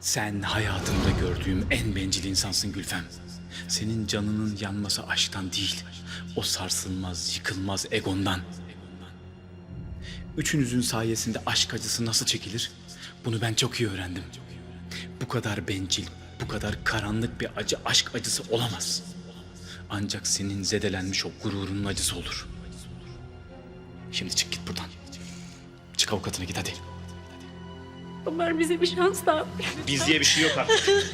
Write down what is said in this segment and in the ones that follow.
Sen hayatımda gördüğüm en bencil insansın Gülfem. Senin canının yanması aşktan değil, o sarsılmaz, yıkılmaz egondan. Üçünüzün sayesinde aşk acısı nasıl çekilir? Bunu ben çok iyi öğrendim. Bu kadar bencil, bu kadar karanlık bir acı aşk acısı olamaz. Ancak senin zedelenmiş o gururunun acısı olur. Şimdi çık git buradan. Çık avukatına git hadi. Ömer bize bir şans daha. Biz diye bir şey yok artık.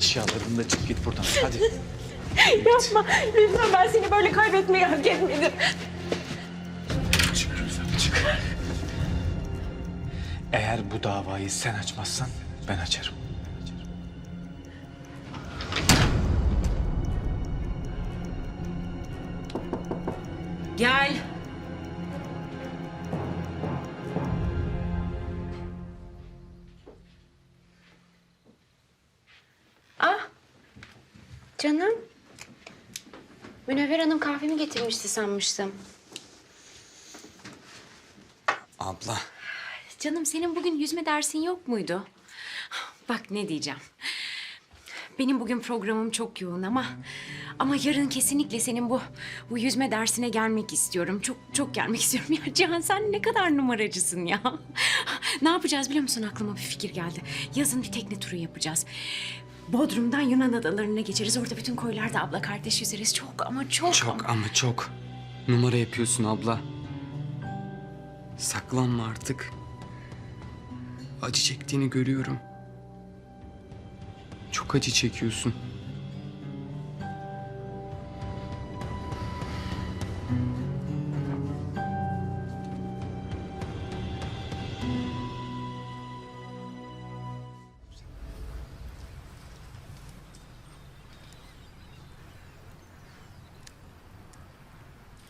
Eşyalarını da çık git buradan hadi. Yapma. Lütfen ben seni böyle kaybetmeyi hak etmedim. Çık Gülfem çık. Eğer bu davayı sen açmazsan ben açarım. Gel. Canım. Münevver Hanım kahvemi getirmişti sanmıştım. Abla. Canım senin bugün yüzme dersin yok muydu? Bak ne diyeceğim. Benim bugün programım çok yoğun ama ama yarın kesinlikle senin bu bu yüzme dersine gelmek istiyorum. Çok çok gelmek istiyorum. Ya Cihan sen ne kadar numaracısın ya. Ne yapacağız biliyor musun? Aklıma bir fikir geldi. Yazın bir tekne turu yapacağız. Bodrum'dan Yunan adalarına geçeriz. Orada bütün koylarda abla kardeş yüzeriz. Çok ama çok. Çok ama çok. Numara yapıyorsun abla. Saklanma artık. Acı çektiğini görüyorum. Çok acı çekiyorsun.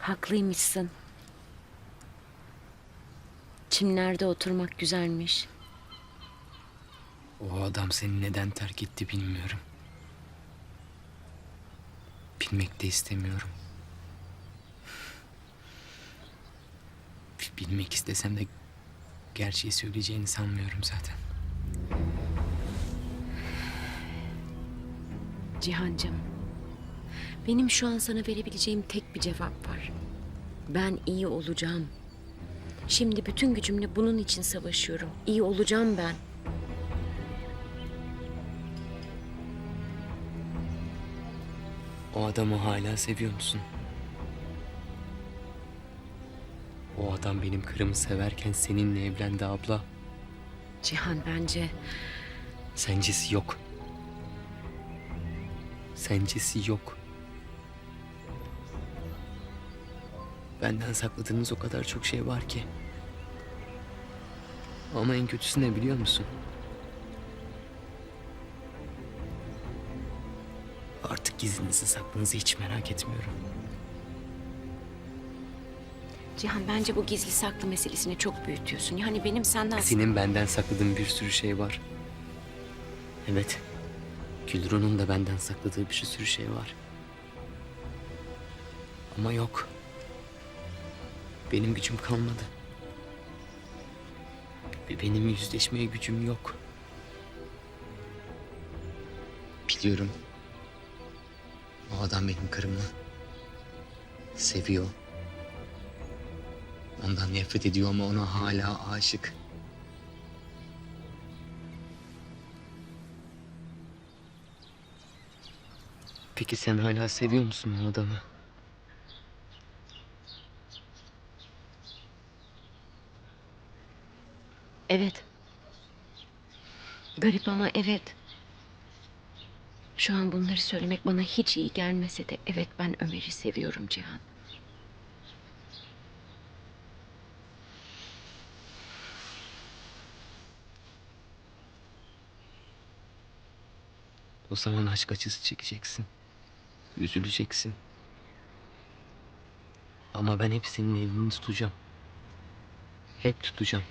Haklıymışsın. Çimlerde oturmak güzelmiş. O adam seni neden terk etti bilmiyorum. Bilmek de istemiyorum. Bilmek istesem de gerçeği söyleyeceğini sanmıyorum zaten. Cihancığım, benim şu an sana verebileceğim tek bir cevap var. Ben iyi olacağım. Şimdi bütün gücümle bunun için savaşıyorum. İyi olacağım ben. O adamı hala seviyor musun? O adam benim karımı severken seninle evlendi abla. Cihan bence Sencesi yok. Sencesi yok. Benden sakladığınız o kadar çok şey var ki. Ama en kötüsü ne biliyor musun? Artık gizlinizi saklınızı hiç merak etmiyorum. Cihan bence bu gizli saklı meselesini çok büyütüyorsun. Yani benim senden Senin benden sakladığın bir sürü şey var. Evet. Gülru'nun da benden sakladığı bir sürü şey var. Ama yok. Benim gücüm kalmadı. Ve benim yüzleşmeye gücüm yok. Biliyorum. O adam benim karımı seviyor. Ondan nefret ediyor ama ona hala aşık. Peki sen hala seviyor musun o adamı? Evet. Garip ama evet. Şu an bunları söylemek bana hiç iyi gelmese de evet ben Ömer'i seviyorum Cihan. O zaman aşk acısı çekeceksin. Üzüleceksin. Ama ben hep senin elini tutacağım. Hep tutacağım.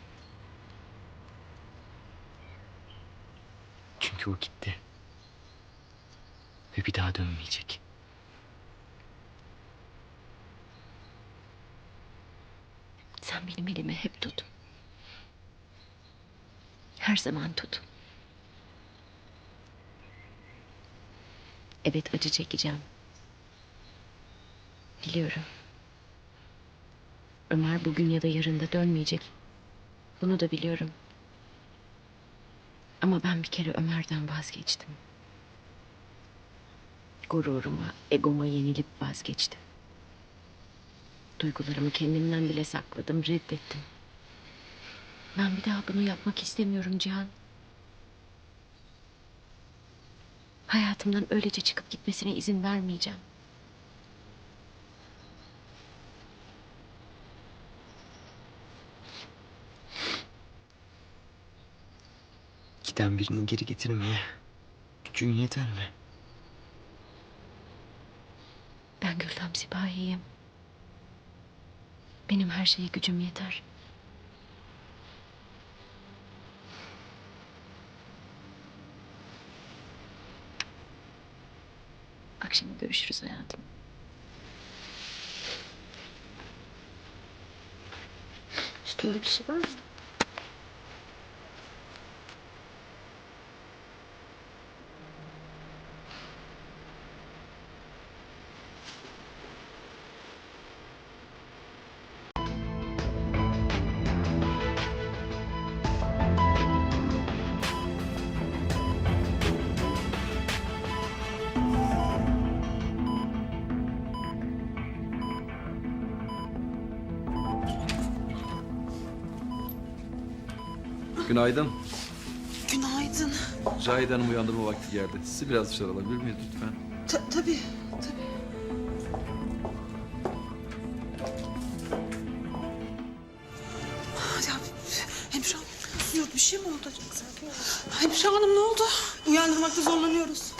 Çünkü o gitti. Ve bir daha dönmeyecek. Sen benim elimi hep tut. Her zaman tut. Evet acı çekeceğim. Biliyorum. Ömer bugün ya da yarın da dönmeyecek. Bunu da biliyorum. Ama ben bir kere Ömer'den vazgeçtim. Gururuma, egoma yenilip vazgeçtim. Duygularımı kendimden bile sakladım, reddettim. Ben bir daha bunu yapmak istemiyorum Cihan. Hayatımdan öylece çıkıp gitmesine izin vermeyeceğim. Giden birini geri getirmeye gücün yeter mi? Ben Güldem Sipahi'yim. Benim her şeye gücüm yeter. Akşam görüşürüz hayatım. Üstünde bir şey var mı? Günaydın. Günaydın. Cahide Hanım uyandırma vakti geldi. Sizi biraz dışarı alabilir miyiz lütfen? Ta- tabii, tabii. Ya, hemşire hanım, yok bir şey mi oldu? Hemşire hanım ne oldu? Uyandırmakta zorlanıyoruz.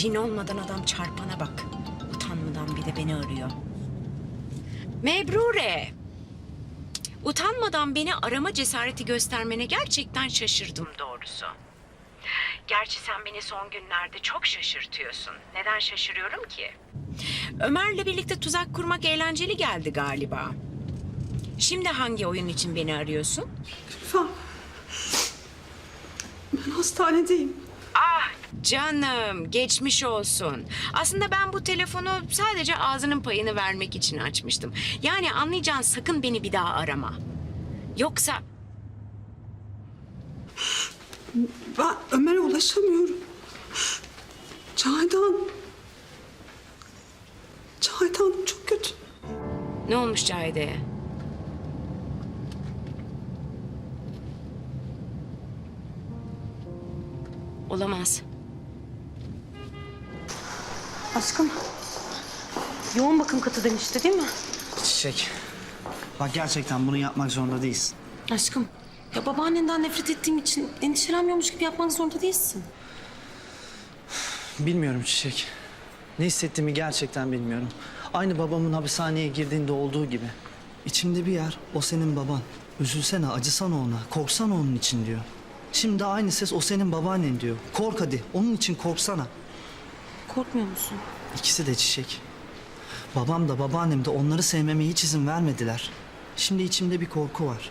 Cin olmadan adam çarpana bak. Utanmadan bir de beni arıyor. Mebrure. Utanmadan beni arama cesareti göstermene gerçekten şaşırdım doğrusu. Gerçi sen beni son günlerde çok şaşırtıyorsun. Neden şaşırıyorum ki? Ömer'le birlikte tuzak kurmak eğlenceli geldi galiba. Şimdi hangi oyun için beni arıyorsun? Lütfen. Ben hastanedeyim. Canım geçmiş olsun. Aslında ben bu telefonu sadece ağzının payını vermek için açmıştım. Yani anlayacağın sakın beni bir daha arama. Yoksa Ben Ömer'e ulaşamıyorum. Cahidan. Cahidan çok kötü. ne olmuş Cahide'ye? Olamaz. Aşkım. Yoğun bakım katı demişti değil mi? Çiçek. Bak gerçekten bunu yapmak zorunda değilsin. Aşkım. Ya babaannenden nefret ettiğim için endişelenmiyormuş gibi yapmak zorunda değilsin. Bilmiyorum Çiçek. Ne hissettiğimi gerçekten bilmiyorum. Aynı babamın hapishaneye girdiğinde olduğu gibi. İçimde bir yer o senin baban. Üzülsene, acısana ona, korksana onun için diyor. Şimdi aynı ses o senin babaannen diyor. Kork hadi, onun için korksana. Korkmuyor musun? İkisi de çiçek. Babam da babaannem de onları sevmeme hiç izin vermediler. Şimdi içimde bir korku var.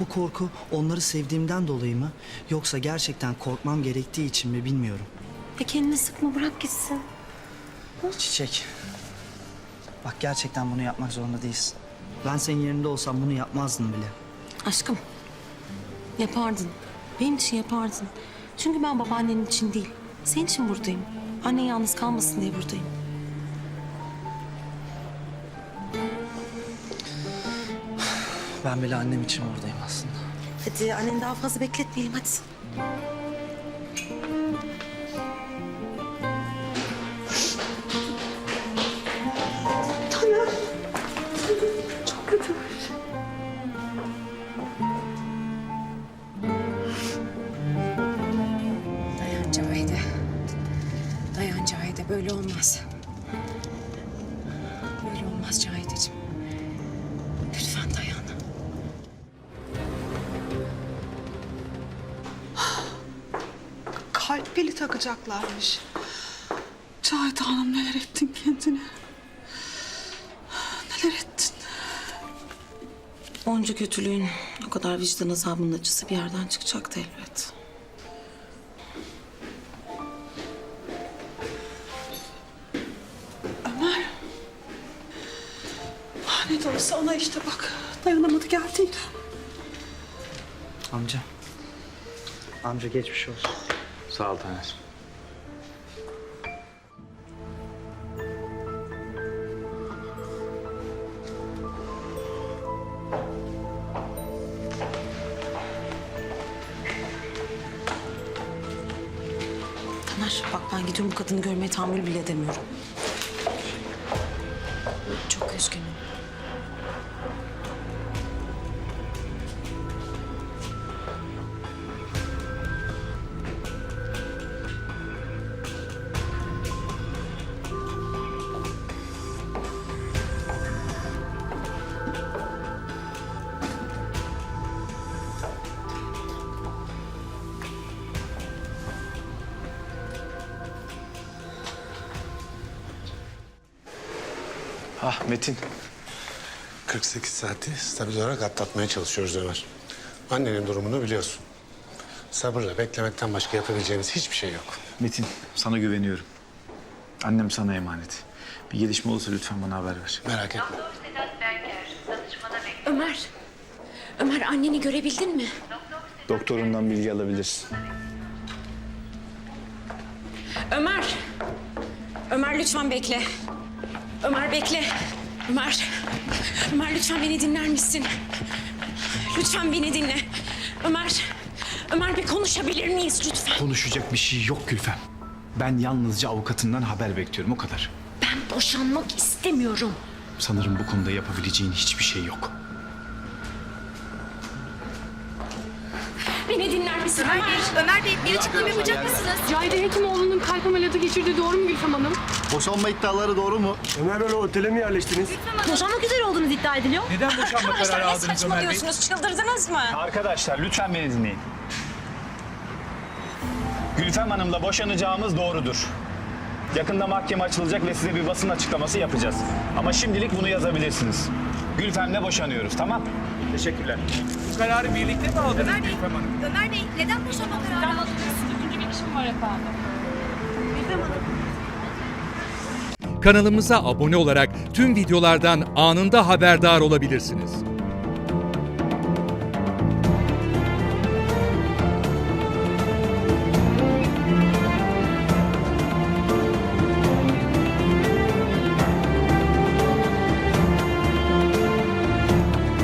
Bu korku onları sevdiğimden dolayı mı yoksa gerçekten korkmam gerektiği için mi bilmiyorum. E kendini sıkma bırak gitsin. Çiçek. Bak gerçekten bunu yapmak zorunda değilsin. Ben senin yerinde olsam bunu yapmazdım bile. Aşkım. Yapardın. Benim için yapardın. Çünkü ben babaannenin için değil. Senin için buradayım. Annen yalnız kalmasın diye buradayım. Ben bile annem için buradayım aslında. Hadi anneni daha fazla bekletmeyelim hadi. Olmaz. Böyle olmaz Cahide'ciğim. Lütfen dayan. kalp pili takacaklarmış. Cahit Hanım neler ettin kendine? Neler ettin? Onca kötülüğün o kadar vicdan azabının acısı bir yerden çıkacaktı elbet. Olsa ona işte bak. Dayanamadı geldi yine. Amca. Amca geçmiş olsun. Sağ ol Taner. Taner bak ben gidiyorum bu kadını görmeye tahammül bile edemiyorum. Çok üzgünüm. Ah Metin. 48 saati stabil olarak atlatmaya çalışıyoruz Ömer. Annenin durumunu biliyorsun. Sabırla beklemekten başka yapabileceğimiz hiçbir şey yok. Metin sana güveniyorum. Annem sana emanet. Bir gelişme olursa lütfen bana haber ver. Merak etme. Ömer. Ömer anneni görebildin mi? Doktorundan bilgi alabilirsin. Ömer. Ömer lütfen bekle. Ömer bekle. Ömer. Ömer lütfen beni dinler misin? Lütfen beni dinle. Ömer. Ömer bir konuşabilir miyiz lütfen? Konuşacak bir şey yok Gülfem. Ben yalnızca avukatından haber bekliyorum o kadar. Ben boşanmak istemiyorum. Sanırım bu konuda yapabileceğin hiçbir şey yok. Beni dinler misin Ömer? Ömer Bey bir açıklama yapacak mısınız? Cahide Hekimoğlu'nun kalp ameliyatı geçirdiği doğru mu Gülfem Hanım? Boşanma iddiaları doğru mu? Boşanmak üzere olduğunuz iddia ediliyor. Neden boşanma kararı aldınız Saçmalıyorsunuz çıldırdınız mı? Arkadaşlar lütfen beni dinleyin. Gülfem Hanım'la boşanacağımız doğrudur. Yakında mahkeme açılacak ve size bir basın açıklaması yapacağız. Ama şimdilik bunu yazabilirsiniz. Gülfem'le boşanıyoruz tamam? Teşekkürler. Ömer Bey, Ömer Bey neden boşanma kararı aldınız? Üçüncü bir kişim var efendim. Kanalımıza abone olarak tüm videolardan anında haberdar olabilirsiniz.